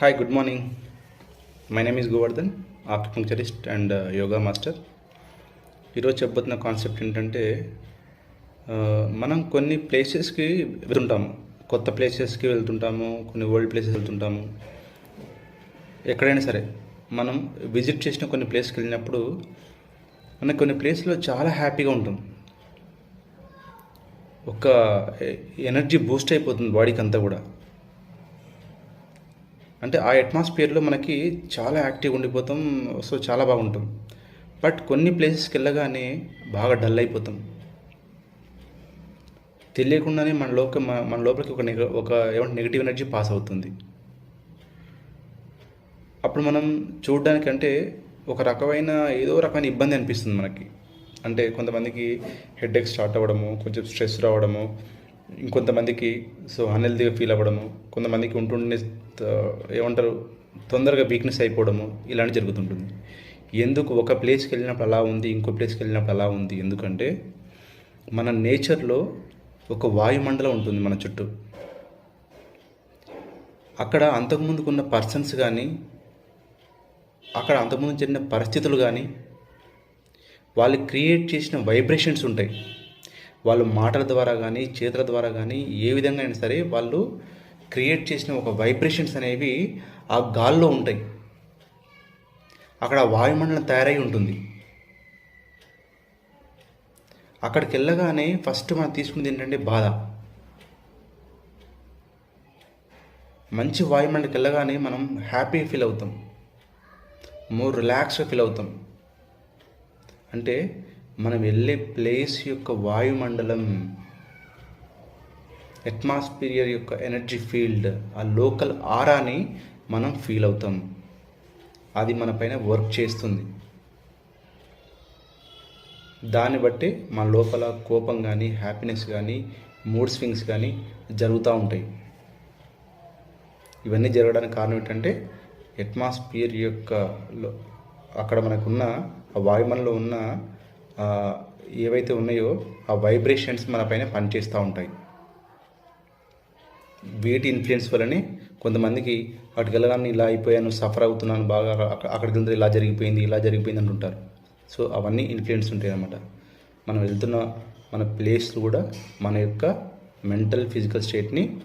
Hi good morning my name is Govardhan acupuncturist and yoga master ఈరోజు చెప్పబోతున్న concept ఏంటంటే మనం కొన్ని ప్లేసెస్కి వెళ్తుంటాము. కొత్త ప్లేసెస్కి వెళ్తుంటాము కొన్ని ఓల్డ్ ప్లేసెస్ వెళ్తుంటాము. ఎక్కడైనా సరే మనం విజిట్ చేసిన కొన్ని ప్లేస్కి వెళ్ళినప్పుడు మనకు కొన్ని ప్లేస్లో చాలా హ్యాపీగా ఉంటాం. ఒక ఎనర్జీ బూస్ట్ అయిపోతుంది బాడీకి అంతా కూడా. అంటే ఆ అట్మాస్ఫియర్లో మనకి చాలా యాక్టివ్ ఉండిపోతాం సో చాలా బాగుంటాం. బట్ కొన్ని ప్లేసెస్కి వెళ్ళగానే బాగా డల్ అయిపోతాం. తెలియకుండానే మన లోక మన- మన లోపలికి ఒక నెగ ఒక ఏమంటే నెగిటివ్ ఎనర్జీ పాస్ అవుతుంది. అప్పుడు మనం చూడడానికి అంటే ఒక రకమైన ఏదో రకమైన ఇబ్బంది అనిపిస్తుంది మనకి. అంటే కొంతమందికి హెడేక్ స్టార్ట్ అవ్వడము కొంచెం స్ట్రెస్ రావడము ఇంకొంతమందికి సో అన్హెల్తీగా ఫీల్ అవ్వడము కొంతమందికి ఉంటుండే ఏమంటారు తొందరగా వీక్నెస్ అయిపోవడము ఇలాంటి జరుగుతుంటుంది. ఎందుకు? ఒక ప్లేస్కి వెళ్ళినప్పుడు అలా ఉంది ఇంకో ప్లేస్కి వెళ్ళినప్పుడు అలా ఉంది. ఎందుకంటే మన నేచర్లో ఒక వాయుమండలం ఉంటుంది మన చుట్టూ. అక్కడ అంతకుముందుకున్న పర్సన్స్ కానీ అక్కడ అంతకుముందు జరిగిన పరిస్థితులు కానీ వాళ్ళు క్రియేట్ చేసిన వైబ్రేషన్స్ ఉంటాయి. వాళ్ళు మాటల ద్వారా కానీ చేతుల ద్వారా కానీ ఏ విధంగా అయినా సరే వాళ్ళు క్రియేట్ చేసిన ఒక వైబ్రేషన్స్ అనేవి ఆ గాల్లో ఉంటాయి. అక్కడ వాయుమండలం తయారై ఉంటుంది. అక్కడికి వెళ్ళగానే ఫస్ట్ మనం తీసుకునేది ఏంటంటే బాధ. మంచి వాయుమండలికి వెళ్ళగానే మనం హ్యాపీ ఫీల్ అవుతాం. మోర్ రిలాక్స్గా ఫీల్ అవుతాం. అంటే మనం వెళ్ళే ప్లేస్ యొక్క వాయుమండలం అట్మాస్ఫియర్ యొక్క ఎనర్జీ ఫీల్డ్ ఆ లోకల్ ఆరాని మనం ఫీల్ అవుతాం. అది మన పైన వర్క్ చేస్తుంది. దాన్ని బట్టి మన లోపల కోపం కానీ హ్యాపీనెస్ కానీ మూడ్ స్వింగ్స్ కానీ జరుగుతూ ఉంటాయి. ఇవన్నీ జరగడానికి కారణం ఏంటంటే అట్మాస్ఫియర్ యొక్క అక్కడ మనకున్న ఆ వాయుమంలో ఉన్న ఏవైతే ఉన్నాయో ఆ వైబ్రేషన్స్ మన పైన పనిచేస్తూ ఉంటాయి. వీటి ఇన్ఫ్లుయెన్స్ వల్లనే కొంతమందికి అక్కడికి వెళ్ళగానే ఇలా అయిపోయాను సఫర్ అవుతున్నాను బాగా అక్కడికి వెళ్తే ఇలా జరిగిపోయింది ఇలా జరిగిపోయింది అంటుంటారు. సో అవన్నీ ఇన్ఫ్లుయెన్స్ ఉంటాయి అన్నమాట. మనం వెళ్తున్న మన ప్లేస్లు కూడా మన యొక్క మెంటల్ ఫిజికల్ స్టేట్ని